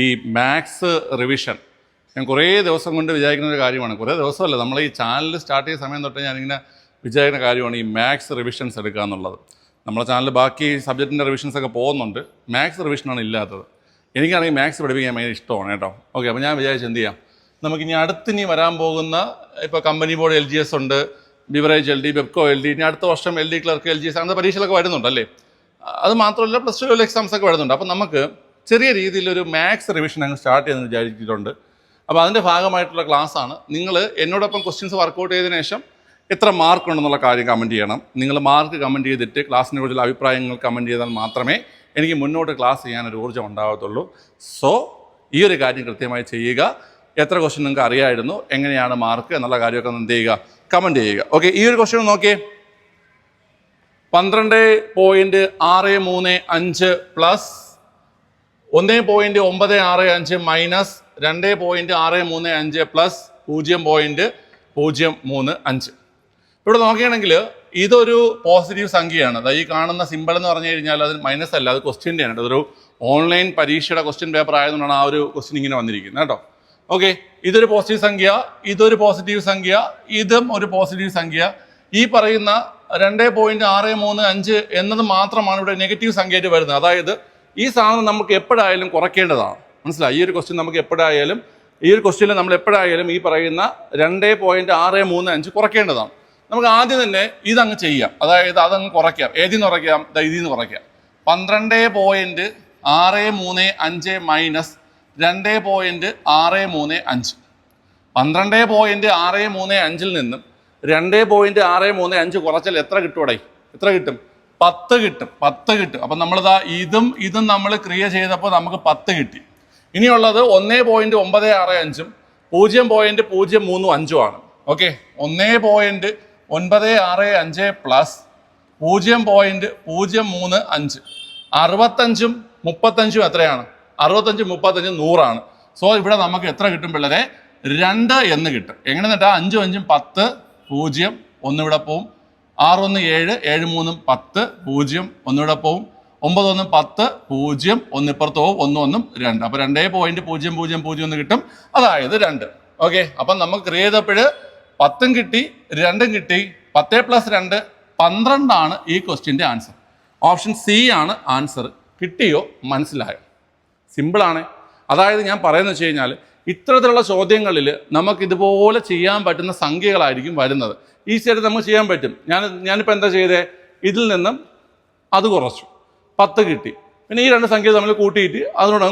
ഈ maths revision ഞാൻ കുറേ ദിവസം കൊണ്ട് വിചാരിക്കുന്ന ഒരു കാര്യമാണ്. കുറേ ദിവസമല്ല നമ്മൾ ഈ ചാനൽ സ്റ്റാർട്ട് ചെയ്ത സമയം തൊട്ട് ഞാനിങ്ങനെ വിചാരിക്കുന്ന കാര്യമാണ് ഈ മാത്സ് റിവിഷൻസ് എടുക്കുക എന്നുള്ളത്. നമ്മുടെ ചാനൽ ബാക്കി സബ്ജക്റ്റിന്റെ റിവിഷൻസ് ഒക്കെ പോകുന്നുണ്ട്. മാത്സ് റിവിഷനാണ് ഇല്ലാത്തത്. എനിക്കാണെങ്കിൽ മാത്സ് പഠിപ്പിക്കാൻ ഭയങ്കര ഇഷ്ടമാണ് കേട്ടോ. ഓക്കെ അപ്പോൾ ഞാൻ വിചാരിച്ചു എന്ത് ചെയ്യാം? നമുക്കിനി അടുത്തിനി വരാൻ പോകുന്ന ഇപ്പോൾ company board L G S ഉണ്ട് beverage L D Bevco L D ഇനി അടുത്ത വർഷം L D clerk L G S അങ്ങനത്തെ പരീക്ഷകളൊക്കെ വരുന്നുണ്ടല്ലേ അത് മാത്രമല്ല പ്ലസ് ടു എക്സാംസ് ഒക്കെ വരുന്നുണ്ട്. അപ്പോൾ നമുക്ക് ചെറിയ രീതിയിലൊരു മാത്സ് റിവിഷൻ അങ്ങ് സ്റ്റാർട്ട് ചെയ്യുന്നത് വിചാരിച്ചിട്ടുണ്ട്. അപ്പോൾ അതിന്റെ ഭാഗമായിട്ടുള്ള ക്ലാസ് ആണ്. നിങ്ങൾ എന്നോടൊപ്പം ക്വസ്റ്റ്യൻസ് വർക്കൗട്ട് ചെയ്തതിനു ശേഷം എത്ര മാർക്ക് ഉണ്ടെന്നുള്ള കാര്യം കമന്റ് ചെയ്യണം. നിങ്ങൾ മാർക്ക് കമന്റ് ചെയ്തിട്ട് ക്ലാസ്സിനെ കുറിച്ചുള്ള അഭിപ്രായങ്ങൾ കമന്റ് ചെയ്താൽ മാത്രമേ എനിക്ക് മുന്നോട്ട് ക്ലാസ് ചെയ്യാനൊരു ഊർജം ഉണ്ടാകത്തുള്ളൂ സോ ഈ ഒരു കാര്യം കൃത്യമായി ചെയ്യുക. എത്ര ക്വസ്റ്റ്യൻ നിങ്ങൾക്ക് അറിയായിരുന്നു എങ്ങനെയാണ് മാർക്ക് എന്നുള്ള കാര്യമൊക്കെ എന്ത് ചെയ്യുക കമന്റ് ചെയ്യുക. ഓക്കെ ഈ ഒരു ക്വസ്റ്റ്യൻ നോക്കിയേ. പന്ത്രണ്ട് പോയിന്റ് ആറ് മൂന്ന് അഞ്ച് പ്ലസ് ഒന്ന് പോയിന്റ് ഒമ്പത് ആറ് അഞ്ച് മൈനസ് രണ്ട് പോയിന്റ് ആറ് മൂന്ന് അഞ്ച് പ്ലസ് പൂജ്യം പോയിന്റ് പൂജ്യം മൂന്ന് അഞ്ച്. ഇവിടെ നോക്കുകയാണെങ്കിൽ ഇതൊരു പോസിറ്റീവ് സംഖ്യയാണ്. അതായത് ഈ കാണുന്ന സിമ്പിൾ എന്ന് പറഞ്ഞു കഴിഞ്ഞാൽ അത് മൈനസ് അല്ല അത് ക്വസ്റ്റ്യന്റെ ആണ് ഒരു ഓൺലൈൻ പരീക്ഷയുടെ ക്വസ്റ്റ്യൻ പേപ്പർ ആയതുകൊണ്ടാണ് ആ ഒരു ക്വസ്റ്റ്യൻ ഇങ്ങനെ വന്നിരിക്കുന്നത് കേട്ടോ. ഓക്കെ ഇതൊരു പോസിറ്റീവ് സംഖ്യ ഇതൊരു പോസിറ്റീവ് സംഖ്യ ഇതും ഒരു പോസിറ്റീവ് സംഖ്യ. ഈ പറയുന്ന രണ്ട് പോയിന്റ് ആറ് മൂന്ന് അഞ്ച് എന്നത് മാത്രമാണ് ഇവിടെ നെഗറ്റീവ് സംഖ്യയായിട്ട് വരുന്നത്. അതായത് ഈ സാധനം നമുക്ക് എപ്പോഴായാലും കുറയ്ക്കേണ്ടതാണ്. മനസ്സിലായി? ഈ ഒരു ക്വസ്റ്റ്യൻ നമുക്ക് എപ്പോഴായാലും ഈ ഒരു ക്വസ്റ്റ്യനിൽ നമ്മൾ എപ്പോഴായാലും ഈ പറയുന്ന രണ്ട് പോയിന്റ് ആറ് മൂന്ന് അഞ്ച് കുറയ്ക്കേണ്ടതാണ്. നമുക്ക് ആദ്യം തന്നെ ഇതങ്ങ് ചെയ്യാം. അതായത് അതങ്ങ് കുറയ്ക്കാം. ഏതിൽ നിന്ന് കുറയ്ക്കാം? ഇതിൽ നിന്ന് കുറയ്ക്കാം. പന്ത്രണ്ട് പോയിന്റ് ആറ് മൂന്ന് അഞ്ച് മൈനസ് രണ്ട് പോയിന്റ് ആറ് മൂന്ന് അഞ്ച്. പന്ത്രണ്ട് പോയിന്റ് ആറ് മൂന്ന് അഞ്ചിൽ നിന്നും രണ്ട് പോയിന്റ് ആറ് മൂന്ന് അഞ്ച് കുറച്ചാൽ എത്ര കിട്ടൂടെ എത്ര കിട്ടും? പത്ത് കിട്ടും പത്ത് കിട്ടും. അപ്പം നമ്മളിതാ ഇതും ഇതും നമ്മൾ ക്രിയ ചെയ്തപ്പോൾ നമുക്ക് പത്ത് കിട്ടി. ഇനിയുള്ളത് ഒന്നേ പോയിന്റ് ഒമ്പത് ആറ് അഞ്ചും പൂജ്യം പോയിന്റ് പൂജ്യം മൂന്നും അഞ്ചും ആണ്. ഓക്കെ? ഒന്നേ പോയിന്റ് ഒൻപത് ആറ് അഞ്ച് പ്ലസ് പൂജ്യം പോയിന്റ് പൂജ്യം മൂന്ന് അഞ്ച്. അറുപത്തഞ്ചും മുപ്പത്തഞ്ചും എത്രയാണ്? അറുപത്തഞ്ചും മുപ്പത്തഞ്ചും നൂറാണ്. സോ ഇവിടെ നമുക്ക് എത്ര കിട്ടും പിള്ളേരെ? രണ്ട് എന്ന് കിട്ടും. എങ്ങനെ എന്നിട്ടാ? അഞ്ചും അഞ്ചും പത്ത് പൂജ്യം ഒന്നിവിടെ പോവും. ആറൊന്ന് ഏഴ് ഏഴ് മൂന്നും പത്ത് പൂജ്യം ഒന്നിവിടെ പോവും ഒമ്പതൊന്നും പത്ത് പൂജ്യം ഒന്നിപ്പുറത്ത് പോവും ഒന്നും ഒന്നും രണ്ട്. അപ്പോൾ രണ്ടേ പോയിന്റ് പൂജ്യം പൂജ്യം പൂജ്യം ഒന്ന് കിട്ടും. അതായത് രണ്ട്. ഓക്കെ അപ്പം നമുക്ക് ക്രിയ ചെയ്തപ്പോൾ പത്തും കിട്ടി രണ്ടും കിട്ടി. പത്തേ പ്ലസ് രണ്ട് പന്ത്രണ്ടാണ് ഈ ക്വസ്റ്റ്യന്റെ ആൻസർ ഓപ്ഷൻ സി ആണ് ആൻസർ കിട്ടിയോ? മനസ്സിലായോ? സിമ്പിളാണ് അതായത് ഞാൻ പറയുന്നത് വെച്ച് കഴിഞ്ഞാൽ ഇത്തരത്തിലുള്ള ചോദ്യങ്ങളിൽ നമുക്ക് ഇതുപോലെ ചെയ്യാൻ പറ്റുന്ന സംഖ്യകളായിരിക്കും വരുന്നത്. ഈസിയായിട്ട് നമുക്ക് ചെയ്യാൻ പറ്റും. ഞാൻ ഞാനിപ്പോൾ എന്താ ചെയ്തേ? ഇതിൽ നിന്നും അത് കുറച്ചു. പത്ത് കിട്ടി. പിന്നെ ഈ രണ്ട് സംഖ്യ തമ്മിൽ കൂട്ടിയിട്ട് അതിനോട്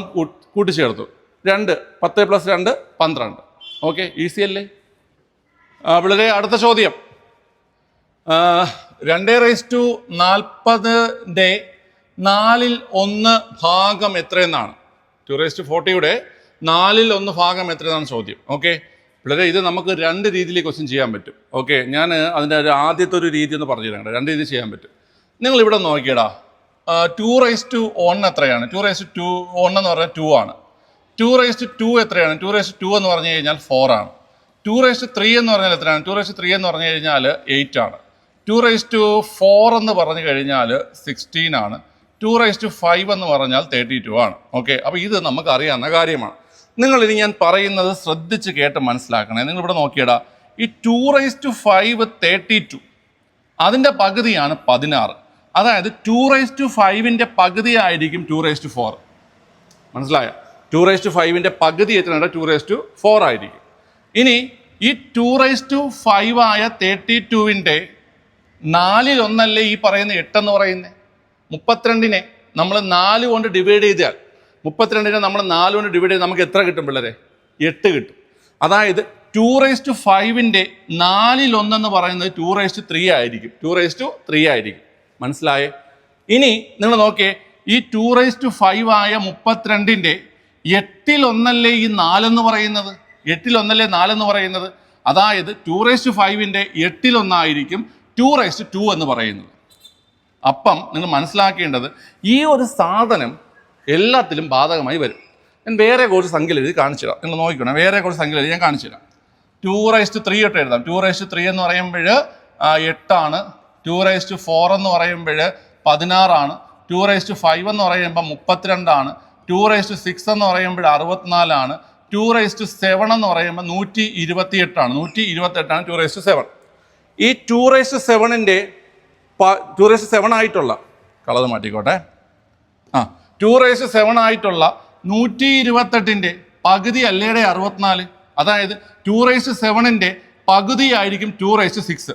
കൂട്ടിച്ചേർത്തു. രണ്ട് പത്ത് പ്ലസ് രണ്ട് പന്ത്രണ്ട്. ഓക്കെ ഈസി അല്ലേ? വളരെ അടുത്ത ചോദ്യം. രണ്ട് റേസ് ടു നാൽപ്പതിന്റെ നാലിൽ ഒന്ന് ഭാഗം എത്രയെന്നാണ്? ടു റേസ് ടു ഫോർട്ടിയുടെ നാലിൽ ഒന്ന് ഭാഗം എത്രയാണ് ചോദ്യം. ഓക്കെ? പിള്ളേരെ ഇത് നമുക്ക് രണ്ട് രീതിയിൽ ക്വസ്റ്റ്യൻ ചെയ്യാൻ പറ്റും. ഓക്കെ? ഞാൻ അതിന്റെ ഒരു ആദ്യത്തെ ഒരു രീതി ഒന്ന് പറഞ്ഞു തരാം രണ്ട് രീതി ചെയ്യാൻ പറ്റും. നിങ്ങൾ ഇവിടെ നോക്കിയടാ. ടു റൈസ് ടു വൺ എത്രയാണ്? ടു റൈസ് ടു വൺ എന്ന് പറഞ്ഞാൽ ടു ആണ്. ടു റൈസ് ടു എത്രയാണ്? ടു റൈസ് ടു എന്ന് പറഞ്ഞു കഴിഞ്ഞാൽ ഫോർ ആണ്. ടു റേസ് ത്രീ എന്ന് പറഞ്ഞാൽ എത്രയാണ്? ടു റേസ് ത്രീ എന്ന് പറഞ്ഞു കഴിഞ്ഞാൽ എയ്റ്റ് ആണ്. ടു റൈസ് ടു ഫോർ എന്ന് പറഞ്ഞു കഴിഞ്ഞാൽ സിക്സ്റ്റീൻ ആണ്. ടു റൈസ് ടു ഫൈവ് എന്ന് പറഞ്ഞാൽ തേർട്ടി ടു ആണ്. ഓക്കെ? അപ്പോൾ ഇത് നമുക്ക് അറിയാവുന്ന കാര്യമാണ്. നിങ്ങൾ ഇനി ഞാൻ പറയുന്നത് ശ്രദ്ധിച്ച് കേട്ട് മനസ്സിലാക്കണേ. നിങ്ങൾ ഇവിടെ നോക്കിയടാ. ഈ two raise to five thirty two അതിന്റെ പകുതിയാണ് പതിനാറ്. അതായത് ടു റൈസ് ടു ഫൈവിന്റെ പകുതി ആയിരിക്കും ടു റൈസ് ടു ഫോർ മനസ്സിലായ? ടു റൈസ് ടു ഫൈവിന്റെ പകുതി എത്രയാണ് ടു റൈസ് ടു ഫോർ ആയിരിക്കും. ഇനി ഈ ടു റൈസ് ടു ഫൈവ് ആയ തേർട്ടി ടുവിന്റെ നാലിൽ ഒന്നല്ലേ ഈ പറയുന്ന എട്ടെന്ന് പറയുന്നത് മുപ്പത്തിരണ്ടിനെ. നമ്മൾ നാല് കൊണ്ട് ഡിവൈഡ് ചെയ്താൽ മുപ്പത്തിരണ്ടിനെ നമ്മൾ നാലുവിന് ഡിവൈഡ് ചെയ്ത് നമുക്ക് എത്ര കിട്ടും പിള്ളേരെ? എട്ട് കിട്ടും. അതായത് ടു റേസ് ടു ഫൈവിന്റെ നാലിലൊന്നെന്ന് പറയുന്നത് ടു റേസ് ടു ത്രീ ആയിരിക്കും. ടു റേസ് ടു ത്രീ ആയിരിക്കും. മനസ്സിലായേ? ഇനി നിങ്ങൾ നോക്കിയേ ഈ ടു റേസ് ടു ഫൈവ് ആയ മുപ്പത്തിരണ്ടിന്റെ എട്ടിലൊന്നല്ലേ ഈ നാലെന്ന് പറയുന്നത്? എട്ടിലൊന്നല്ലേ നാലെന്ന് പറയുന്നത്? അതായത് ടു റേസ് ടു ഫൈവിന്റെ എട്ടിലൊന്നായിരിക്കും ടു റേസ് ടു ടു എന്ന് പറയുന്നത്. അപ്പം നിങ്ങൾ മനസ്സിലാക്കേണ്ടത് ഈ ഒരു സാധനം എല്ലാത്തിലും ബാധകമായി വരും. ഞാൻ വേറെ കുറച്ച് സംഖ്യ എഴുതി കാണിച്ചു തരാം നിങ്ങൾ നോക്കിക്കണം. വേറെ കുറച്ച് സംഖ്യ എഴുതി ഞാൻ കാണിച്ചു തരാം ടു റൈസ് ടു ത്രീ ഇട്ട് എഴുതാം. ടു റൈസ് ടു ത്രീ എന്ന് പറയുമ്പോൾ എട്ടാണ്. ടു റൈസ് ടു ഫോർ എന്ന് പറയുമ്പോൾ പതിനാറാണ്. ടു റൈസ് ടു ഫൈവ് എന്ന് പറയുമ്പോൾ മുപ്പത്തിരണ്ടാണ്. ടു റൈസ് ടു സിക്സ് എന്ന് പറയുമ്പോൾ അറുപത്തിനാലാണ്. ടു റൈസ് ടു സെവൻ എന്ന് പറയുമ്പോൾ നൂറ്റി ഇരുപത്തി എട്ടാണ് നൂറ്റി ഇരുപത്തി എട്ടാണ് ടു റൈസ് ടു സെവൻ ഈ ടു റൈസ് ടു സെവനിന്റെ ടു റൈസ് ടു സെവൻ ആയിട്ടുള്ള കളത് മാറ്റിക്കോട്ടെ. ആ. ടു റേസ് സെവൻ ആയിട്ടുള്ള നൂറ്റി ഇരുപത്തെട്ടിന്റെ പകുതി അല്ലേടെ അറുപത്തിനാല്? അതായത് ടു റേസ് സെവനിന്റെ പകുതി ആയിരിക്കും ടു റേസ് സിക്സ്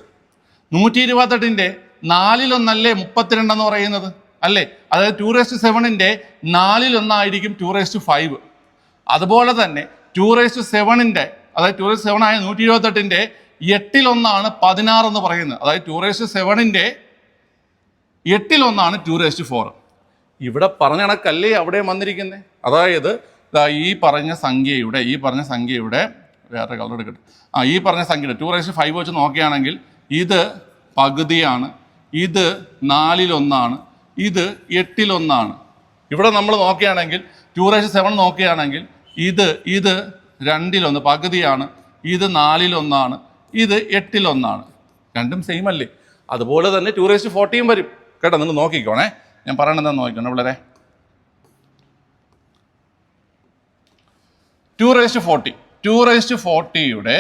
നൂറ്റി ഇരുപത്തെട്ടിന്റെ നാലിലൊന്നല്ലേ മുപ്പത്തിരണ്ടെന്ന് പറയുന്നത്? അല്ലേ? അതായത് ടു റേസ് സെവനിന്റെ നാലിലൊന്നായിരിക്കും ടു റേസ് ഫൈവ് അതുപോലെ തന്നെ ടു റേസ് സെവനിന്റെ അതായത് ടു റേസ് സെവൻ ആയ നൂറ്റി ഇരുപത്തെട്ടിന്റെ എട്ടിലൊന്നാണ് പതിനാറ് എന്ന് പറയുന്നത്. അതായത് ടു റേസ് സെവനിന്റെ എട്ടിലൊന്നാണ് ടു റേസ്റ്റ് ഫോർ ഇവിടെ പറഞ്ഞ കണക്കല്ലേ അവിടെ വന്നിരിക്കുന്നത് അതായത് ഈ പറഞ്ഞ സംഖ്യയുടെ ഈ പറഞ്ഞ സംഖ്യയുടെ വേറെ കളർ എടുക്കട്ടെ. ആ ഈ പറഞ്ഞ സംഖ്യയുടെ ടു റേസ്റ്റ് ഫൈവ് വെച്ച് നോക്കുകയാണെങ്കിൽ ഇത് പകുതിയാണ് ഇത് നാലിലൊന്നാണ് ഇത് എട്ടിലൊന്നാണ്. ഇവിടെ നമ്മൾ നോക്കുകയാണെങ്കിൽ ടു റേസ്റ്റ് സെവൻ നോക്കുകയാണെങ്കിൽ ഇത് ഇത് രണ്ടിലൊന്ന് പകുതിയാണ് ഇത് നാലിലൊന്നാണ് ഇത് എട്ടിലൊന്നാണ്. രണ്ടും സെയിം അല്ലേ? അതുപോലെ തന്നെ ടു റേസ്റ്റ് ഫോർട്ടിയും വരും. കേട്ടോ നിങ്ങൾ നോക്കിക്കോണേ. ഞാൻ പറയണതെന്ന് നോക്കിക്കോണേ വളരെ two raised forty to raised ഫോർട്ടിയുടെ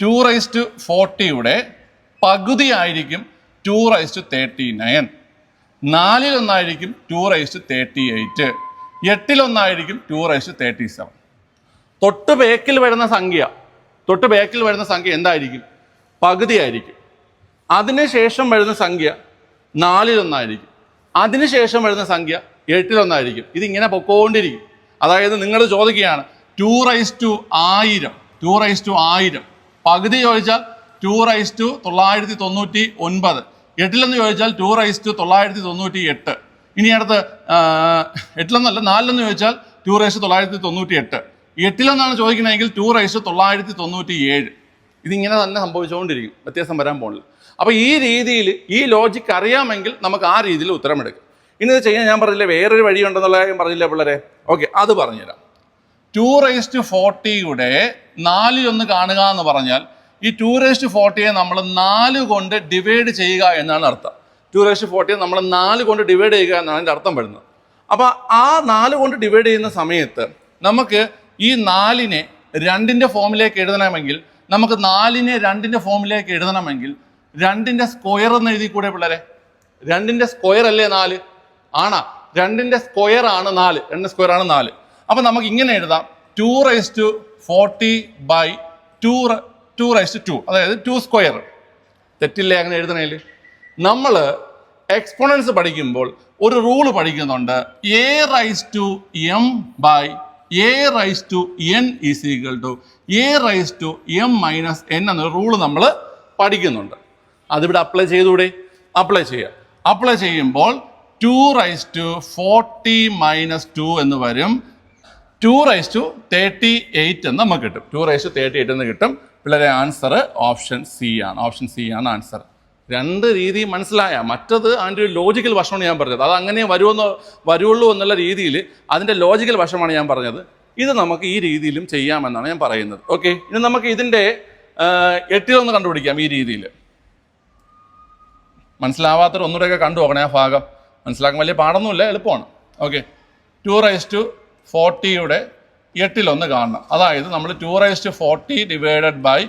ടു റേസ്റ്റ് ഫോർട്ടിയുടെ പകുതി ആയിരിക്കും ടു റേസ്റ്റ് തേർട്ടി നയൻ നാലിലൊന്നായിരിക്കും ടു റേസ്റ്റ് തേർട്ടി എയ്റ്റ് എട്ടിലൊന്നായിരിക്കും ടു റേസ്റ്റ് തേർട്ടി സെവൻ തൊട്ട് ബേക്കിൽ വരുന്ന സംഖ്യ തൊട്ട് ബേക്കിൽ വരുന്ന സംഖ്യ എന്തായിരിക്കും? പകുതിയായിരിക്കും അതിനുശേഷം വരുന്ന സംഖ്യ നാലിലൊന്നായിരിക്കും. അതിനുശേഷം വരുന്ന സംഖ്യ എട്ടിലൊന്നായിരിക്കും. ഇതിങ്ങനെ പൊക്കോണ്ടിരിക്കും. അതായത് നിങ്ങൾ ചോദിക്കുകയാണ് ടു റൈസ് ടു ആയിരം. ടു റൈസ് ടു ആയിരം. പകുതി ചോദിച്ചാൽ ടു റൈസ് ടു തൊള്ളായിരത്തി തൊണ്ണൂറ്റി ഒൻപത് എട്ടിലെന്ന് ചോദിച്ചാൽ ടു റൈസ് ടു തൊള്ളായിരത്തി തൊണ്ണൂറ്റി എട്ട് ഇനി അടുത്ത് എട്ടിലൊന്നല്ല നാലിലെന്ന് ചോദിച്ചാൽ ടു റൈസ് തൊള്ളായിരത്തി തൊണ്ണൂറ്റി എട്ട് എട്ടിലെന്നാണ് ചോദിക്കണമെങ്കിൽ ടു റൈസ് തൊള്ളായിരത്തി തൊണ്ണൂറ്റി ഏഴ് ഇതിങ്ങനെ തന്നെ സംഭവിച്ചുകൊണ്ടിരിക്കും. വ്യത്യാസം വരാൻ പോകുന്നില്ല. അപ്പോൾ ഈ രീതിയിൽ ഈ ലോജിക്ക് അറിയാമെങ്കിൽ നമുക്ക് ആ രീതിയിൽ ഉത്തരമെടുക്കാം. ഇനി ഇത് ചെയ്യാൻ ഞാൻ പറഞ്ഞില്ലേ വേറൊരു വഴിയുണ്ടെന്നുള്ള കാര്യം പറഞ്ഞില്ലേ പിള്ളേരെ? ഓക്കെ അത് പറഞ്ഞുതരാം. ടു റേസ് ടു ഫോർട്ടിയുടെ നാലിലൊന്ന് കാണുക എന്ന് പറഞ്ഞാൽ ഈ ടു റേസ് ടു ഫോർട്ടിയെ നമ്മൾ നാല് കൊണ്ട് ഡിവൈഡ് ചെയ്യുക എന്നാണ് അർത്ഥം. ടു റേസ് ടു ഫോർട്ടിയെ നമ്മൾ നാല് കൊണ്ട് ഡിവൈഡ് ചെയ്യുക എന്നാണ് അതിന്റെ അർത്ഥം വരുന്നത്. അപ്പോൾ ആ നാല് കൊണ്ട് ഡിവൈഡ് ചെയ്യുന്ന സമയത്ത് നമുക്ക് ഈ നാലിനെ രണ്ടിന്റെ ഫോമിലേക്ക് എഴുതണമെങ്കിൽ നമുക്ക് നാലിനെ രണ്ടിന്റെ ഫോമിലേക്ക് എഴുതണമെങ്കിൽ രണ്ടിന്റെ സ്ക്വയർ എന്ന് എഴുതി കൂടെ പിള്ളേരെ? രണ്ടിന്റെ സ്ക്വയർ അല്ലേ നാല്? ആണാ. രണ്ടിന്റെ സ്ക്വയർ ആണ് നാല്. രണ്ട് സ്ക്വയർ ആണ് നാല്. അപ്പം നമുക്ക് ഇങ്ങനെ എഴുതാം. Two raise to forty by two two raise to അതായത് ടു സ്ക്വയർ തെറ്റില്ലേ അങ്ങനെ എഴുതണേൽ? നമ്മൾ എക്സ്പോണൻസ് പഠിക്കുമ്പോൾ ഒരു റൂൾ പഠിക്കുന്നുണ്ട്. A raise to M by A raise to N is equal to A raise to M minus N എന്നൊരു rule നമ്മൾ പഠിക്കുന്നുണ്ട്. അതിവിടെ അപ്ലൈ ചെയ്തുകൂടെ? അപ്ലൈ ചെയ്യുക അപ്ലൈ ചെയ്യുമ്പോൾ two raise to forty minus two എന്ന് വരും. Two raise to thirty eight എന്ന് നമുക്ക് കിട്ടും. Two raise to thirty eight എന്ന് കിട്ടും. പിള്ളേരെ ആൻസർ ഓപ്ഷൻ സി ആണ്. ഓപ്ഷൻ സി ആണ് ആൻസർ രണ്ട് രീതി മനസ്സിലായ. മറ്റത് അതിന്റെ ഒരു ലോജിക്കൽ വശമാണ് ഞാൻ പറഞ്ഞത്. അത് അങ്ങനെ വരുമെന്ന് വരുള്ളൂ എന്നുള്ള രീതിയിൽ അതിന്റെ ലോജിക്കൽ വശമാണ് ഞാൻ പറഞ്ഞത്. ഇത് നമുക്ക് ഈ രീതിയിലും ചെയ്യാമെന്നാണ് ഞാൻ പറയുന്നത്. ഓക്കെ ഇനി നമുക്ക് ഇതിന്റെ എട്ടിലൊന്ന് കണ്ടുപിടിക്കാം ഈ രീതിയിൽ. മനസ്സിലാവാത്തവർ ഒന്നുകൂടെയൊക്കെ കണ്ടു നോക്കണേ ആ ഭാഗം. മനസ്സിലാക്കാൻ വലിയ പാടൊന്നുമില്ല എളുപ്പമാണ്. ഓക്കെ ടു റൈസ് ടു ഫോർട്ടിയുടെ എട്ടിലൊന്ന് കാണണം. അതായത് നമ്മൾ two raise to forty divided by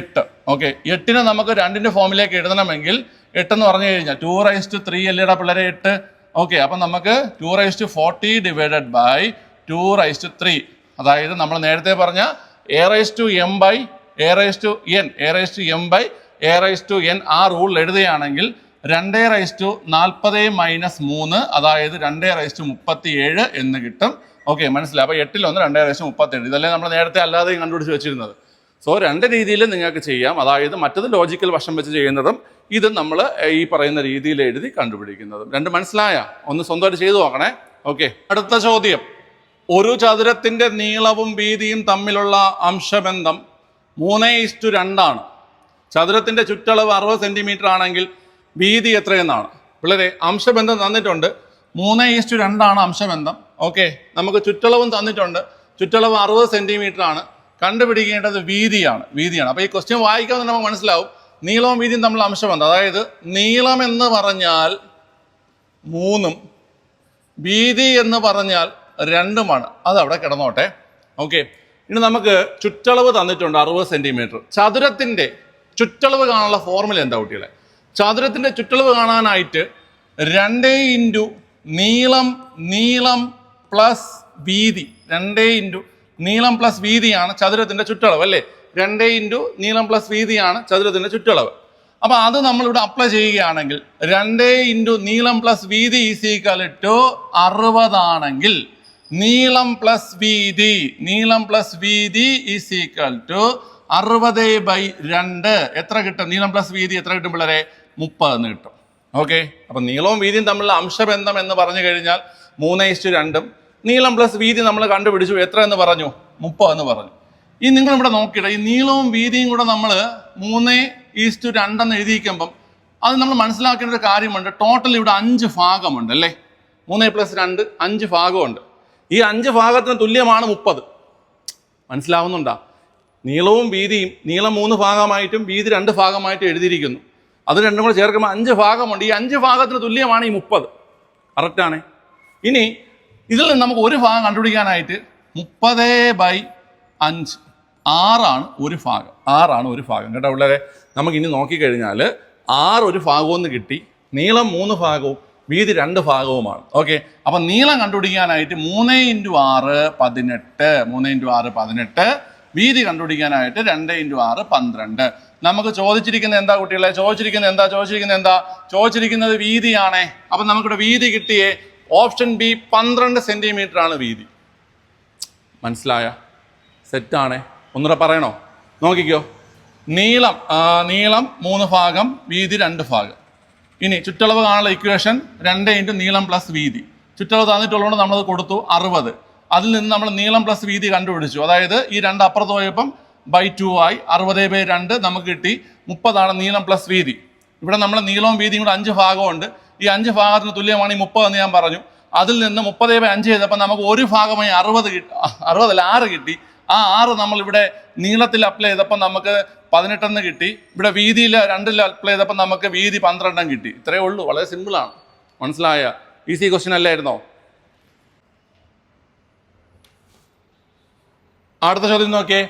എട്ട്. ഓക്കെ എട്ടിനെ നമുക്ക് രണ്ടിന്റെ ഫോമിലേക്ക് എഴുതണമെങ്കിൽ എട്ടെന്ന് പറഞ്ഞു കഴിഞ്ഞാൽ ടു റൈസ് ടു ത്രീ അല്ലേടാ പിള്ളേരെ എട്ട്? ഓക്കെ അപ്പം നമുക്ക് two raise to forty divided by two raise to three അതായത് നമ്മൾ നേരത്തെ പറഞ്ഞ A raise to M by A raise to N A raise to M by A raise to N ആ റൂൾ എഴുതുകയാണെങ്കിൽ രണ്ടേ റൈസ് ടു നാൽപ്പത് minus മൂന്ന് അതായത് രണ്ടേ റൈസ് ടു മുപ്പത്തി ഏഴ് എന്ന് കിട്ടും. ഓക്കെ മനസ്സിലായി. അപ്പോൾ എട്ടിലൊന്ന് രണ്ടേ റൈസ് ടു മുപ്പത്തേഴ് ഇതല്ലേ നമ്മൾ നേരത്തെ അല്ലാതെ കണ്ടുപിടിച്ച് വെച്ചിരുന്നത്. സോ രണ്ട് രീതിയിൽ നിങ്ങൾക്ക് ചെയ്യാം. അതായത് മറ്റത് ലോജിക്കൽ വശം വെച്ച് ചെയ്യുന്നതും ഇത് നമ്മൾ ഈ പറയുന്ന രീതിയിൽ എഴുതി കണ്ടുപിടിക്കുന്നതും. രണ്ട് മനസ്സിലായ? ഒന്ന് സ്വന്തമായിട്ട് ചെയ്തു നോക്കണേ. ഓക്കെ അടുത്ത ചോദ്യം. ഒരു ചതുരത്തിന്റെ നീളവും വീതിയും തമ്മിലുള്ള അംശബന്ധം മൂന്ന് ഇസ്റ്റു രണ്ടാണ്. ചതുരത്തിന്റെ ചുറ്റളവ് അറുപത് സെന്റിമീറ്റർ ആണെങ്കിൽ വീതി എത്രയെന്നാണ്? പിള്ളേരെ അംശബന്ധം തന്നിട്ടുണ്ട്. മൂന്ന് ഈസ്റ്റു രണ്ടാണ് അംശബന്ധം. ഓക്കെ നമുക്ക് ചുറ്റളവും തന്നിട്ടുണ്ട്. ചുറ്റളവ് അറുപത് സെന്റിമീറ്റർ ആണ് കണ്ടുപിടിക്കേണ്ടത് വീതിയാണ് വീതിയാണ്. അപ്പോൾ ഈ ക്വസ്റ്റ്യൻ വായിക്കാൻ നമുക്ക് മനസ്സിലാവും. നീളവും വീതിയും തമ്മിൽ അംശബന്ധം. അതായത് നീളം എന്ന് പറഞ്ഞാൽ മൂന്നും വീതി എന്ന് പറഞ്ഞാൽ രണ്ടുമാണ്. അവിടെ കിടന്നോട്ടെ. ഓക്കെ ഇനി നമുക്ക് ചുറ്റളവ് തന്നിട്ടുണ്ട് അറുപത് സെന്റിമീറ്റർ ചതുരത്തിന്റെ ചുറ്റളവ് കാണാനുള്ള ഫോർമുല എന്താ കുട്ടികളെ? ചതുരത്തിന്റെ ചുറ്റളവ് കാണാനായിട്ട് രണ്ടേ ഇന്റു നീളം നീളം പ്ലസ് വീതി. രണ്ടേ ഇന്റു നീളം പ്ലസ് വീതിയാണ് ചതുരത്തിന്റെ ചുറ്റളവ് അല്ലേ? രണ്ടേ ഇന്റു നീളം പ്ലസ് വീതിയാണ് ചതുരത്തിന്റെ ചുറ്റളവ്. അപ്പോൾ അത് നമ്മളിവിടെ അപ്ലൈ ചെയ്യുകയാണെങ്കിൽ രണ്ടേ ഇന്റു നീളം പ്ലസ് വീതി ഈസിക്കൽ ടു അറുപതാണെങ്കിൽ നീളം പ്ലസ് വീതി നീളം പ്ലസ് വീതി ഈസിക്കൽ ടു അറുപത് ബൈ രണ്ട്. എത്ര കിട്ടും? നീളം പ്ലസ് വീതി എത്ര കിട്ടും പിള്ളേരെ? മുപ്പത് എന്ന് കിട്ടും. ഓക്കെ അപ്പം നീളവും വീതിയും തമ്മിലുള്ള അംശബന്ധം എന്ന് പറഞ്ഞു കഴിഞ്ഞാൽ മൂന്ന് ഇസ്റ്റു രണ്ടും. നീളം പ്ലസ് വീതി നമ്മൾ കണ്ടുപിടിച്ചു. എത്ര എന്ന് പറഞ്ഞു? മുപ്പത് എന്ന് പറഞ്ഞു. ഈ നിങ്ങൾ ഇവിടെ നോക്കിയിട്ട് ഈ നീളവും വീതിയും കൂടെ നമ്മൾ മൂന്ന് ഈസ്റ്റു രണ്ടെന്ന് എഴുതിയിരിക്കുമ്പം അത് നമ്മൾ മനസ്സിലാക്കേണ്ട ഒരു കാര്യമുണ്ട്. ടോട്ടൽ ഇവിടെ അഞ്ച് ഭാഗമുണ്ട് അല്ലേ? മൂന്ന് പ്ലസ് രണ്ട് അഞ്ച് ഭാഗമുണ്ട്. ഈ അഞ്ച് ഭാഗത്തിന് തുല്യമാണ് മുപ്പത്. മനസ്സിലാവുന്നുണ്ടോ? നീളവും വീതിയും നീളം മൂന്ന് ഭാഗമായിട്ടും വീതി രണ്ട് ഭാഗമായിട്ടും എഴുതിയിരിക്കുന്നു. അത് രണ്ടും കൂടെ ചേർക്കുമ്പോൾ അഞ്ച് ഭാഗമുണ്ട്. ഈ അഞ്ച് ഭാഗത്തിന് തുല്യമാണ് ഈ മുപ്പത്. കറക്റ്റാണ് ഇനി ഇതിൽ നിന്ന് നമുക്ക് ഒരു ഭാഗം കണ്ടുപിടിക്കാനായിട്ട് മുപ്പത് ബൈ അഞ്ച്. ആറാണ് ഒരു ഭാഗം. ആറാണ് ഒരു ഭാഗം. കേട്ടോ പിള്ളേരെ? നമുക്ക് ഇനി നോക്കിക്കഴിഞ്ഞാൽ ആറ് ഒരു ഭാഗമെന്ന് കിട്ടി. നീളം മൂന്ന് ഭാഗവും വീതി രണ്ട് ഭാഗവുമാണ്. ഓക്കെ അപ്പം നീളം കണ്ടുപിടിക്കാനായിട്ട് മൂന്ന് ഇന്റു ആറ് പതിനെട്ട്. മൂന്ന് ഇന്റു ആറ് പതിനെട്ട്. വീതി കണ്ടുപിടിക്കാനായിട്ട് രണ്ട് ഇന്റു ആറ് പന്ത്രണ്ട്. നമുക്ക് ചോദിച്ചിരിക്കുന്നത് എന്താ കുട്ടികളെ? ചോദിച്ചിരിക്കുന്നത് എന്താ? ചോദിച്ചിരിക്കുന്നത് എന്താ? ചോദിച്ചിരിക്കുന്നത് വീതിയാണേ. അപ്പം നമുക്കിവിടെ വീതി കിട്ടിയേ ഓപ്ഷൻ ബി പന്ത്രണ്ട് സെന്റിമീറ്റർ ആണ് വീതി. മനസ്സിലായ? സെറ്റാണേ ഒന്നുകൂടെ പറയണോ? നോക്കിക്കോ. നീളം നീളം മൂന്ന് ഭാഗം വീതി രണ്ട് ഭാഗം. ഇനി ചുറ്റളവ് കാണാനുള്ള ഇക്വേഷൻ രണ്ട് ഇന്റു നീളം പ്ലസ് വീതി. ചുറ്റളവ് തന്നിട്ടുള്ളതുകൊണ്ട് നമ്മളത് കൊടുത്തു അറുപത്. അതിൽ നിന്ന് നമ്മൾ നീളം പ്ലസ് വീതി കണ്ടുപിടിച്ചു. അതായത് ഈ രണ്ട് അപ്പുറത്ത് പോയപ്പം ബൈ ടു ആയി അറുപത് ബൈ രണ്ട് നമുക്ക് കിട്ടി മുപ്പതാണ് നീളം പ്ലസ് വീതി. ഇവിടെ നമ്മൾ നീളവും വീതിയും കൂടെ അഞ്ച് ഭാഗമുണ്ട്. ഈ അഞ്ച് ഭാഗത്തിന് തുല്യമാണ് ഈ മുപ്പത് എന്ന് ഞാൻ പറഞ്ഞു. അതിൽ നിന്ന് മുപ്പത് ബൈ അഞ്ച് ചെയ്തപ്പോൾ നമുക്ക് ഒരു ഭാഗമായി അറുപത് കിട്ടി അറുപതല്ല ആറ് കിട്ടി. ആ ആറ് നമ്മൾ ഇവിടെ നീളത്തിൽ അപ്ലൈ ചെയ്തപ്പോൾ നമുക്ക് പതിനെട്ടെന്ന് കിട്ടി. ഇവിടെ വീതിയിൽ രണ്ടിൽ അപ്ലൈ ചെയ്തപ്പോൾ നമുക്ക് വീതി പന്ത്രണ്ടെണ്ണം കിട്ടി. ഇത്രയേ ഉള്ളൂ. വളരെ സിമ്പിളാണ് മനസ്സിലായ? ഈസി ക്വസ്റ്റ്യൻ അല്ലായിരുന്നോ? അടുത്ത ചോദ്യം നോക്കിയേ.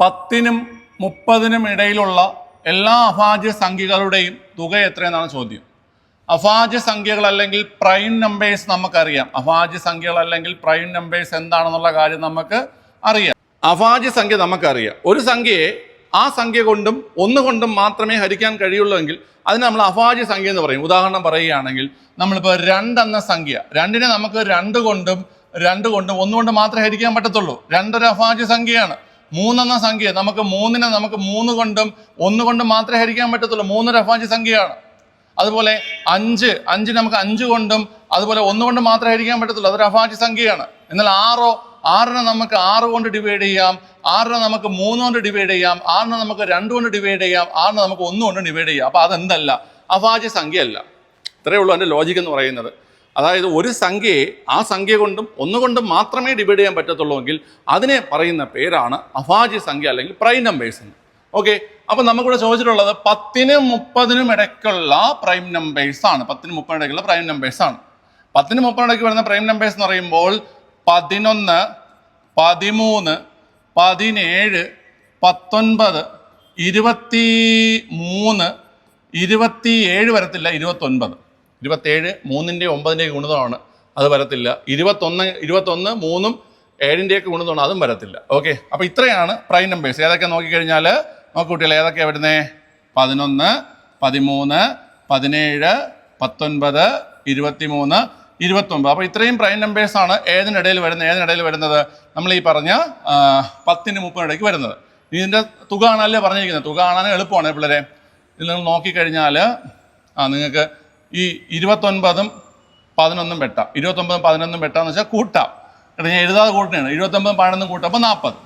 പത്തിനും മുപ്പതിനും ഇടയിലുള്ള എല്ലാ അഭാജ്യ സംഖ്യകളുടെയും തുക എത്രയെന്നാണ് ചോദ്യം. അഭാജ്യ സംഖ്യകൾ അല്ലെങ്കിൽ പ്രൈം നമ്പേഴ്സ് നമുക്കറിയാം. അഭാജ്യ സംഖ്യകൾ അല്ലെങ്കിൽ പ്രൈം നമ്പേഴ്സ് എന്താണെന്നുള്ള കാര്യം നമുക്ക് അറിയാം. അഭാജ്യ സംഖ്യ നമുക്കറിയാം. ഒരു സംഖ്യയെ ആ സംഖ്യ കൊണ്ടും ഒന്ന് കൊണ്ടും മാത്രമേ ഹരിക്കാൻ കഴിയുള്ളൂ എങ്കിൽ അതിന് നമ്മൾ അഭാജ്യ സംഖ്യ എന്ന് പറയും. ഉദാഹരണം പറയുകയാണെങ്കിൽ നമ്മളിപ്പോൾ രണ്ടെന്ന സംഖ്യ. രണ്ടിനെ നമുക്ക് രണ്ട് കൊണ്ടും രണ്ട് കൊണ്ട് ഒന്നുകൊണ്ട് മാത്രമേ ഹരിക്കാൻ പറ്റത്തുള്ളൂ. രണ്ടൊരു അഭാജ്യ സംഖ്യയാണ്. മൂന്നെന്ന സംഖ്യ. നമുക്ക് മൂന്നിനെ നമുക്ക് മൂന്ന് കൊണ്ടും ഒന്ന് കൊണ്ടും മാത്രമേ ഹരിക്കാൻ പറ്റത്തുള്ളൂ. മൂന്നൊരു അഭാജ്യ സംഖ്യയാണ്. അതുപോലെ അഞ്ച് അഞ്ച് നമുക്ക് അഞ്ച് കൊണ്ടും അതുപോലെ ഒന്ന് കൊണ്ട് മാത്രമേ ഹരിക്കാൻ പറ്റത്തുള്ളൂ. അതൊരു അഭാജ്യ സംഖ്യയാണ്. എന്നാൽ ആറോ ആറിനെ നമുക്ക് ആറ് കൊണ്ട് ഡിവൈഡ് ചെയ്യാം. ആറിനെ നമുക്ക് മൂന്ന് കൊണ്ട് ഡിവൈഡ് ചെയ്യാം. ആറിനെ നമുക്ക് രണ്ട് കൊണ്ട് ഡിവൈഡ് ചെയ്യാം. ആറിനെ നമുക്ക് ഒന്ന് കൊണ്ട് ഡിവൈഡ് ചെയ്യാം. അപ്പോൾ അതെന്തല്ല? അഭാജ്യ സംഖ്യയല്ല. ഇത്രയേ ഉള്ളൂ എന്റെ ലോജിക് എന്ന് പറയുന്നത്. അതായത് ഒരു സംഖ്യയെ ആ സംഖ്യ കൊണ്ടും ഒന്നുകൊണ്ടും മാത്രമേ ഡിവൈഡ് ചെയ്യാൻ പറ്റത്തുള്ളൂ എങ്കിൽ അതിനെ പറയുന്ന പേരാണ് അഭാജ്യ സംഖ്യ അല്ലെങ്കിൽ പ്രൈം നമ്പേഴ്സ് എന്ന്. ഓക്കെ അപ്പൊ നമുക്കിവിടെ ചോദിച്ചിട്ടുള്ളത് പത്തിനും മുപ്പതിനും ഇടയ്ക്കുള്ള പ്രൈം നമ്പേഴ്സ് ആണ്. പത്തിനും മുപ്പതിനും ഇടയ്ക്കുള്ള പ്രൈം നമ്പേഴ്സ് ആണ്. പത്തിനും മുപ്പതിനും ഇടയ്ക്ക് വരുന്ന പ്രൈം നമ്പേഴ്സ് എന്ന് പറയുമ്പോൾ പതിനൊന്ന് പതിമൂന്ന് പതിനേഴ് പത്തൊൻപത് ഇരുപത്തി മൂന്ന് ഇരുപത്തിയേഴ് വരത്തില്ല ഇരുപത്തൊൻപത്. ഇരുപത്തേഴ് മൂന്നിന്റെ ഒമ്പതിന്റെയും ഗുണിതമാണ്. അത് വരത്തില്ല. ഇരുപത്തൊന്ന് ഇരുപത്തൊന്ന് മൂന്നും ഏഴിന്റെയൊക്കെ ഗുണിതമാണ്. അതും വരത്തില്ല. ഓക്കെ. അപ്പോൾ ഇത്രയാണ് പ്രൈം നമ്പേഴ്സ് ഏതൊക്കെ നോക്കിക്കഴിഞ്ഞാൽ നോക്കൂ കുട്ടികൾ ഏതൊക്കെയാണ് വരുന്നത് പതിനൊന്ന് പതിമൂന്ന് പതിനേഴ് പത്തൊൻപത് ഇരുപത്തിമൂന്ന് ഇരുപത്തൊമ്പത്. അപ്പോൾ ഇത്രയും പ്രൈം നമ്പേഴ്സാണ് ഏതിനിടയിൽ വരുന്നത് ഏതിനിടയിൽ വരുന്നത്? നമ്മൾ ഈ പറഞ്ഞ പത്തിന് മുപ്പതിനിടയ്ക്ക് വരുന്നത്. ഇതിന്റെ തുക ആണല്ലേ പറഞ്ഞിരിക്കുന്നത്. തുക കാണാൻ എളുപ്പമാണ് പിള്ളേരെ. ഇതിൽ നിങ്ങൾ നോക്കിക്കഴിഞ്ഞാൽ ആ നിങ്ങൾക്ക് ഈ ഇരുപത്തൊൻപതും പതിനൊന്നും വെട്ടാം. ഇരുപത്തൊമ്പതും പതിനൊന്നും വെട്ടാന്ന് വെച്ചാൽ കൂട്ടാം. കേട്ടോ ഞാൻ എഴുതാതെ കൂട്ടുകയാണ് ഇരുപത്തൊമ്പതും പതിനൊന്നും കൂട്ടാം. അപ്പോൾ നാൽപ്പത്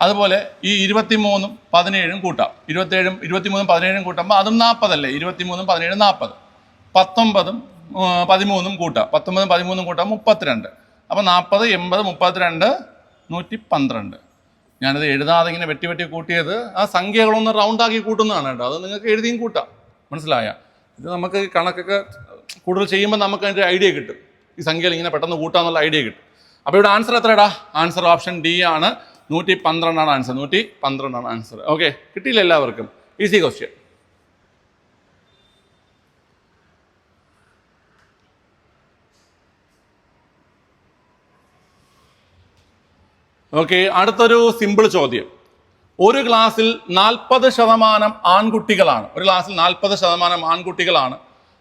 അതുപോലെ ഈ ഇരുപത്തിമൂന്നും പതിനേഴും കൂട്ടാം. ഇരുപത്തേഴും ഇരുപത്തിമൂന്നും പതിനേഴും കൂട്ടുമ്പോൾ അതും നാൽപ്പതല്ലേ ഇരുപത്തിമൂന്നും പതിനേഴും നാൽപ്പത് പത്തൊമ്പതും പതിമൂന്നും കൂട്ടാം. പത്തൊമ്പതും പതിമൂന്നും കൂട്ടാം മുപ്പത്തിരണ്ട്. അപ്പോൾ നാൽപ്പത് എൺപത് മുപ്പത്തിരണ്ട് നൂറ്റി പന്ത്രണ്ട് ഞാനിത് എഴുതാതെ ഇങ്ങനെ വെട്ടി വെട്ടി കൂട്ടിയത് ആ സംഖ്യകളൊന്ന് റൗണ്ടാക്കി കൂട്ടുന്നതാണ് കേട്ടോ. അത് നിങ്ങൾക്ക് എഴുതിയും കൂട്ടാം. മനസ്സിലായ? ഇത് നമുക്ക് കണക്കൊക്കെ കൂടുതൽ ചെയ്യുമ്പോൾ നമുക്ക് അതിന്റെ ഐഡിയ കിട്ടും. ഈ സംഖ്യയിൽ ഇങ്ങനെ പെട്ടെന്ന് കൂട്ടാന്നുള്ള ഐഡിയ കിട്ടും. അപ്പോൾ ഇവിടെ ആൻസർ എത്രയടാ? ആൻസർ ഓപ്ഷൻ ഡി ആണ്. നൂറ്റി പന്ത്രണ്ടാണ് ആൻസർ നൂറ്റി പന്ത്രണ്ടാണ് ആൻസർ ഓക്കെ കിട്ടിയില്ല എല്ലാവർക്കും. ഈസി ക്വസ്റ്റ്യൻ ഓക്കെ അടുത്തൊരു സിമ്പിൾ ചോദ്യം. ഒരു ക്ലാസ്സിൽ നാൽപ്പത് ശതമാനം ആൺകുട്ടികളാണ്. ഒരു ക്ലാസ്സിൽ നാൽപ്പത് ശതമാനം ആൺകുട്ടികളാണ്.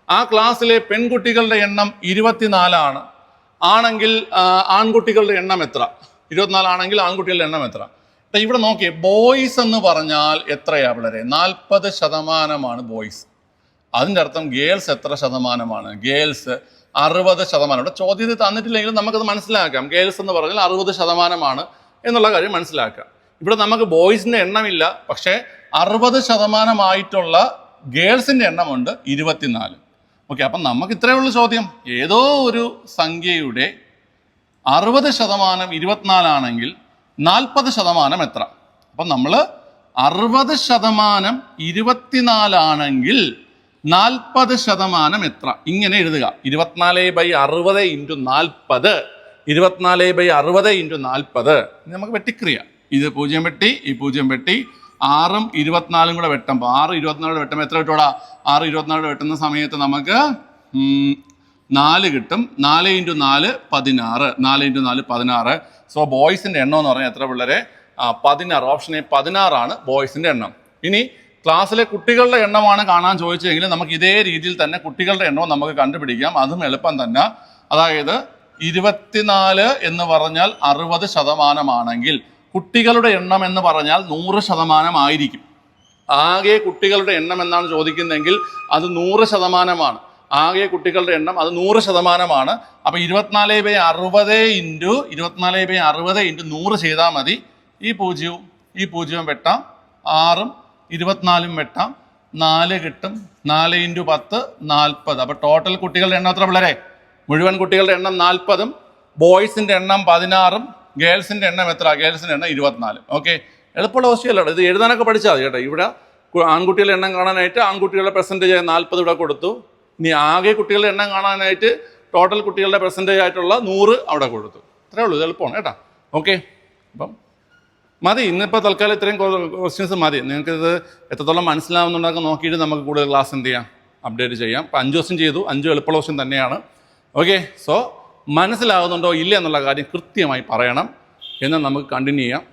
ആ ക്ലാസ്സിലെ പെൺകുട്ടികളുടെ എണ്ണം ഇരുപത്തിനാലാണ്. ആണെങ്കിൽ ആൺകുട്ടികളുടെ എണ്ണം എത്ര? ഇരുപത്തിനാലാണെങ്കിൽ ആൺകുട്ടികളുടെ എണ്ണം എത്ര? അപ്പം ഇവിടെ നോക്കിയേ ബോയ്സ് എന്ന് പറഞ്ഞാൽ എത്രയാ വളരെ നാൽപ്പത് ശതമാനമാണ് ബോയ്സ്. അതിന്റെ അർത്ഥം ഗേൾസ് എത്ര ശതമാനമാണ്? ഗേൾസ് അറുപത് ശതമാനം. ഇവിടെ ചോദ്യത്തിൽ തന്നിട്ടില്ലെങ്കിലും നമുക്കത് മനസ്സിലാക്കാം. ഗേൾസ് എന്ന് പറഞ്ഞാൽ അറുപത് ശതമാനമാണ് എന്നുള്ള കാര്യം മനസ്സിലാക്കാം. ഇവിടെ നമുക്ക് ബോയ്സിന്റെ എണ്ണമില്ല പക്ഷേ അറുപത് ശതമാനമായിട്ടുള്ള ഗേൾസിന്റെ എണ്ണമുണ്ട് ഇരുപത്തിനാല്. ഓക്കെ അപ്പം നമുക്ക് ഇത്രയേ ഉള്ളൂ ചോദ്യം. ഏതോ ഒരു സംഖ്യയുടെ അറുപത് ശതമാനം ഇരുപത്തിനാലാണെങ്കിൽ നാൽപ്പത് ശതമാനം എത്ര? അപ്പം നമ്മൾ അറുപത് ശതമാനം ഇരുപത്തിനാലാണെങ്കിൽ നാൽപ്പത് ശതമാനം എത്ര? ഇങ്ങനെ എഴുതുക. ഇരുപത്തിനാല് ബൈ അറുപത് ഇന്റു നാൽപ്പത്. ഇരുപത്തിനാല് ബൈ അറുപത് ഇന്റു നാൽപ്പത്. നമുക്ക് വെട്ടിക്രിയ. ഇത് പൂജ്യം വെട്ടി ഈ പൂജ്യം വെട്ടി. ആറും ഇരുപത്തിനാലും കൂടെ വെട്ടുമ്പോൾ ആറ് ഇരുപത്തിനാല് വെട്ടുമ്പോൾ എത്ര വെട്ടോടാ ആറ് ഇരുപത്തിനാല് വെട്ടുന്ന സമയത്ത് നമുക്ക് നാല് കിട്ടും. നാല് ഇന്റു നാല് പതിനാറ്. നാല് ഇന്റു നാല് പതിനാറ്. സോ ബോയ്സിന്റെ എണ്ണം എന്ന് പറഞ്ഞാൽ എത്ര പിള്ളേരെ? പതിനാറ്. ഓപ്ഷൻ എ പതിനാറാണ് ബോയ്സിന്റെ എണ്ണം. ഇനി ക്ലാസ്സിലെ കുട്ടികളുടെ എണ്ണമാണ് കാണാൻ ചോദിച്ചെങ്കിൽ നമുക്ക് ഇതേ രീതിയിൽ തന്നെ കുട്ടികളുടെ എണ്ണവും നമുക്ക് കണ്ടുപിടിക്കാം. അതും എളുപ്പം തന്നെ. അതായത് ഇരുപത്തിനാല് എന്ന് പറഞ്ഞാൽ അറുപത് ശതമാനമാണെങ്കിൽ കുട്ടികളുടെ എണ്ണം എന്ന് പറഞ്ഞാൽ നൂറ് ശതമാനമായിരിക്കും ആകെ കുട്ടികളുടെ എണ്ണം എന്നാണ് ചോദിക്കുന്നതെങ്കിൽ അത് നൂറ് ശതമാനമാണ്. ആകെ കുട്ടികളുടെ എണ്ണം അത് നൂറ് ശതമാനമാണ്. അപ്പോൾ ഇരുപത്തിനാല് ബൈ അറുപത് ഇന്റു ഇരുപത്തിനാല് ബൈ അറുപത് ഇന്റു നൂറ് ചെയ്താൽ മതി. ഈ പൂജ്യവും ഈ പൂജ്യവും വെട്ടാം. ആറും ഇരുപത്തിനാലും വെട്ടാം. നാല് കിട്ടും. നാല് ഇന്റു പത്ത് നാൽപ്പത്. അപ്പോൾ ടോട്ടൽ കുട്ടികളുടെ എണ്ണം എത്ര പിള്ളേരെ? മുഴുവൻ കുട്ടികളുടെ എണ്ണം നാൽപ്പതും ബോയ്സിന്റെ എണ്ണം പതിനാറും ഗേൾസിന്റെ എണ്ണം എത്ര? ഗേൾസിന്റെ എണ്ണം ഇരുപത്തിനാല്. ഓക്കെ എളുപ്പമുള്ള ക്വസ്റ്റ്യൻ ഇത് എഴുതാനൊക്കെ പഠിച്ചാൽ മതി കേട്ടോ. ഇവിടെ ആൺകുട്ടികളുടെ എണ്ണം കാണാനായിട്ട് ആൺകുട്ടികളുടെ പെർസെന്റേജ് നാൽപ്പത് ഇവിടെ കൊടുത്തു. ഇനി ആകെ കുട്ടികളുടെ എണ്ണം കാണാനായിട്ട് ടോട്ടൽ കുട്ടികളുടെ പെർസെന്റേജ് ആയിട്ടുള്ള നൂറ് അവിടെ കൊടുത്തു. ഇത്രേ ഉള്ളൂ. എളുപ്പമാണ് കേട്ടോ. ഓക്കെ അപ്പം മതി. ഇന്നിപ്പോൾ തൽക്കാലം ഇത്രയും ക്വസ്റ്റ്യൻസ് മതി. നിങ്ങൾക്കിത് എത്രത്തോളം മനസ്സിലാവുന്നുണ്ടൊക്കെ നോക്കിയിട്ട് നമുക്ക് കൂടുതൽ ക്ലാസ് എന്ത് ചെയ്യാം? അപ്ഡേറ്റ് ചെയ്യാം. അപ്പം അഞ്ച് ക്വസ്റ്റ്യൻ ചെയ്തു. അഞ്ച് എളുപ്പമുള്ള ക്വസ്റ്റ്യൻ തന്നെയാണ്. ഓക്കെ സോ മനസ്സിലാകുന്നുണ്ടോ ഇല്ല എന്നുള്ള കാര്യം കൃത്യമായി പറയണം എന്ന് നമുക്ക് കണ്ടിന്യൂ ചെയ്യാം.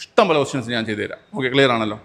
ഇഷ്ടം പോലെ ക്വസ്റ്റ്യൻസ് ഞാൻ ചെയ്തുതരാം. ഓക്കെ ക്ലിയർ ആണല്ലോ?